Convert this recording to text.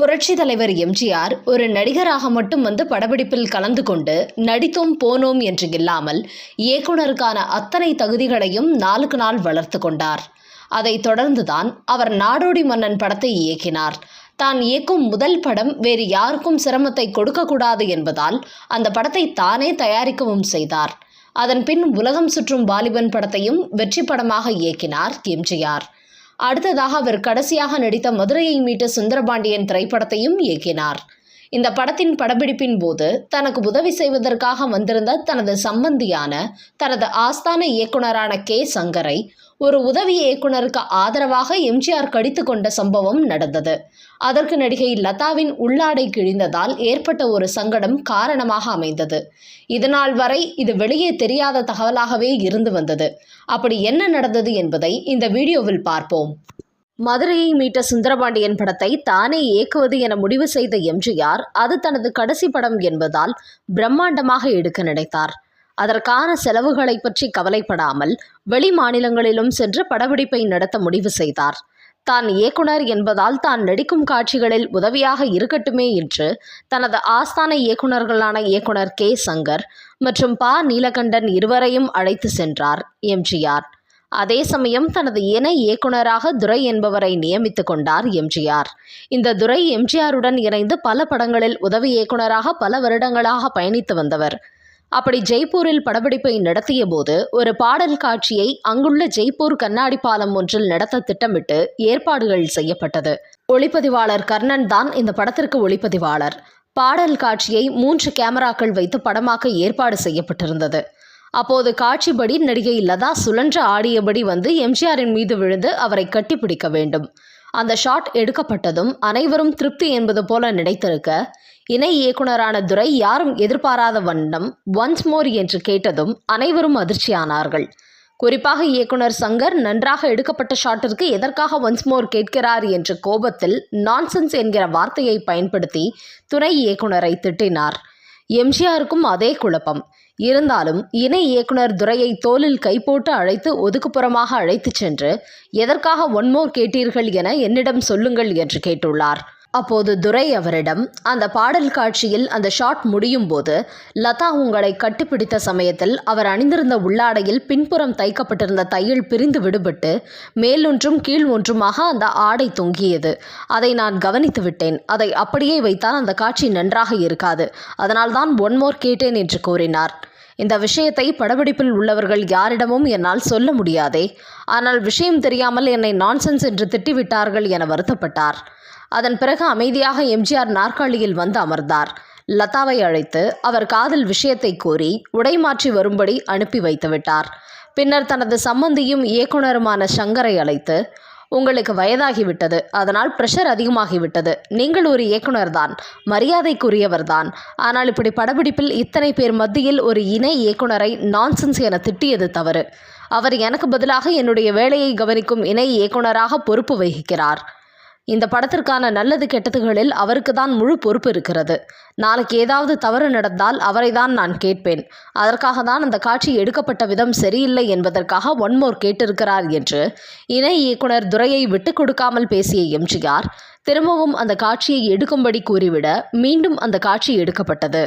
புரட்சி தலைவர் எம்ஜிஆர் ஒரு நடிகராக மட்டும் வந்து படப்பிடிப்பில் கலந்து கொண்டு நடித்தோம் போனோம் என்று இல்லாமல் இயக்குனருக்கான அத்தனை தகுதிகளையும் நாளுக்கு நாள் வளர்த்து கொண்டார். அதைத் தொடர்ந்துதான் அவர் நாடோடி மன்னன் படத்தை இயக்கினார். தான் இயக்கும் முதல் படம் வேறு யாருக்கும் சிரமத்தை கொடுக்கக்கூடாது என்பதால் அந்த படத்தை தானே தயாரிக்கவும் செய்தார். அதன் பின் உலகம் சுற்றும் வாலிபன் படத்தையும் வெற்றி படமாக இயக்கினார் எம்ஜிஆர். அடுத்ததாக அவர் கடைசியாக நடித்த மதுரையை மீட்ட சுந்தரபாண்டியன் திரைப்படத்தையும் இயக்கினார். இந்த படத்தின் படப்பிடிப்பின் போது தனக்கு உதவி செய்வதற்காக வந்திருந்த தனது சம்பந்தியான தனது ஆஸ்தான இயக்குனரான கே சங்கரை ஒரு உதவி இயக்குனருக்கு ஆதரவாக எம்ஜிஆர் கடித்து கொண்ட சம்பவம் நடந்தது. அதற்கு நடிகை லதாவின் உள்ளாடை கிழிந்ததால் ஏற்பட்ட ஒரு சங்கடம் காரணமாக அமைந்தது. இதனால் வரை இது வெளியே தெரியாத தகவலாகவே இருந்து வந்தது. அப்படி என்ன நடந்தது என்பதை இந்த வீடியோவில் பார்ப்போம். மதுரையை மீட்ட சுந்தரபாண்டியன் படத்தை தானே இயக்குவது என முடிவு செய்த எம்ஜிஆர் அது தனது கடைசி படம் என்பதால் பிரம்மாண்டமாக எடுக்க நினைத்தார். அதற்கான செலவுகளை பற்றி கவலைப்படாமல் வெளி மாநிலங்களிலும் சென்று படப்பிடிப்பை நடத்த முடிவு செய்தார். தான் இயக்குனர் என்பதால் தான் நடிக்கும் காட்சிகளில் உதவியாக இருக்கட்டுமே என்று தனது ஆஸ்தான இயக்குனர்களான இயக்குனர் கே. சங்கர் மற்றும் பா. நீலகண்டன் இருவரையும் அழைத்து சென்றார் எம்ஜிஆர் அதே சமயம் தனது இணை இயக்குனராக துரை என்பவரை நியமித்து கொண்டார் எம்ஜிஆர் இந்த துரை எம்ஜிஆருடன் இணைந்து பல படங்களில் உதவி இயக்குனராக பல வருடங்களாக பயணித்து வந்தவர். அப்படி ஜெய்ப்பூரில் படப்பிடிப்பை நடத்திய போது ஒரு பாடல் காட்சியை அங்குள்ள ஜெய்ப்பூர் கண்ணாடி பாலம் ஒன்றில் நடத்த திட்டமிட்டு ஏற்பாடுகள் செய்யப்பட்டது. ஒளிப்பதிவாளர் கர்ணன் தான் இந்த படத்திற்கு ஒளிப்பதிவாளர். பாடல் காட்சியை மூன்று கேமராக்கள் வைத்து படமாக்க ஏற்பாடு செய்யப்பட்டிருந்தது. அப்போது காட்சிப்படி நடிகை லதா சுழன்று ஆடியபடி வந்து எம்ஜிஆரின் மீது விழுந்து அவரை கட்டிப்பிடிக்க வேண்டும். அந்த ஷாட் எடுக்கப்பட்டதும் அனைவரும் திருப்தி என்பது போல நினைத்திருக்க இணை இயக்குனரான துரை யாரும் எதிர்பாராத வண்ணம் ஒன்ஸ் மோர் என்று கேட்டதும் அனைவரும் அதிர்ச்சியானார்கள். குறிப்பாக இயக்குனர் சங்கர் நன்றாக எடுக்கப்பட்ட ஷாட்டிற்கு எதற்காக ஒன்ஸ் மோர் கேட்கிறார் என்ற கோபத்தில் நான்சென்ஸ் என்கிற வார்த்தையை பயன்படுத்தி துணை இயக்குனரை திட்டினார். எம்ஜிஆருக்கும் அதே குழப்பம். இருந்தாலும் இணை இயக்குனர் துரையை தோளில் கை போட்டு அழைத்து ஒதுக்குப்புறமாக அழைத்துச் சென்று எதற்காக ஒன்மோர் கேட்டீர்கள் என என்னிடம் சொல்லுங்கள் என்று கேட்டுள்ளார். அப்போது துரை அவரிடம் அந்த பாடல் காட்சியில் அந்த ஷாட் முடியும் போது லதா உங்களை கட்டிப்பிடித்த சமயத்தில் அவர் அணிந்திருந்த உள்ளாடையில் பின்புறம் தைக்கப்பட்டிருந்த தையல் பிரிந்து விடுபட்டு மேலொன்றும் கீழ் ஒன்றுமாக அந்த ஆடை தொங்கியது. அதை நான் கவனித்து விட்டேன். அதை அப்படியே வைத்தால் அந்த காட்சி நன்றாக இருக்காது. அதனால்தான் ஒன் மோர் கேட்டேன் என்று கூறினார். இந்த விஷயத்தை படப்பிடிப்பில் உள்ளவர்கள் யாரிடமும் என்னால் சொல்ல முடியாதே. ஆனால் விஷயம் தெரியாமல் என்னை நான்சென்ஸ் என்று திட்டிவிட்டார்கள் என வருத்தப்பட்டார். அதன் பிறகு அமைதியாக எம்ஜிஆர் நாற்காலியில் வந்து அமர்ந்தார். லதாவை அழைத்து அவர் காதல் விஷயத்தை கூறி உடை மாற்றி வரும்படி அனுப்பி வைத்துவிட்டார். பின்னர் தனது சம்பந்தியும் இயக்குனருமான சங்கரை அழைத்து உங்களுக்கு வயதாகிவிட்டது. அதனால் ப்ரெஷர் அதிகமாகிவிட்டது. நீங்கள் ஒரு இயக்குனர் தான் மரியாதைக்குரியவர் தான் ஆனால் இப்படி படப்பிடிப்பில் இத்தனை பேர் மத்தியில் ஒரு இணை இயக்குனரை நான்சென்ஸ் என திட்டியது தவறு. அவர் எனக்கு பதிலாக என்னுடைய வேலையை கவனிக்கும் இணை இயக்குனராக பொறுப்பு வகிக்கிறார். இந்த படத்திற்கான நல்லது கெட்டதுகளில் அவருக்கு தான் முழு பொறுப்பு இருக்கிறது. நாளைக்கு ஏதாவது தவறு நடந்தால் அவரை தான் நான் கேட்பேன். அதற்காக தான் அந்த காட்சி எடுக்கப்பட்ட விதம் சரியில்லை என்பதற்காக ஒன்மோர் கேட்டிருக்கிறார் என்று இணை இயக்குனர் துரையை விட்டு கொடுக்காமல் பேசிய எம்ஜிஆர் திரும்பவும் அந்த காட்சியை எடுக்கும்படி கூறிவிட மீண்டும் அந்த காட்சி எடுக்கப்பட்டது.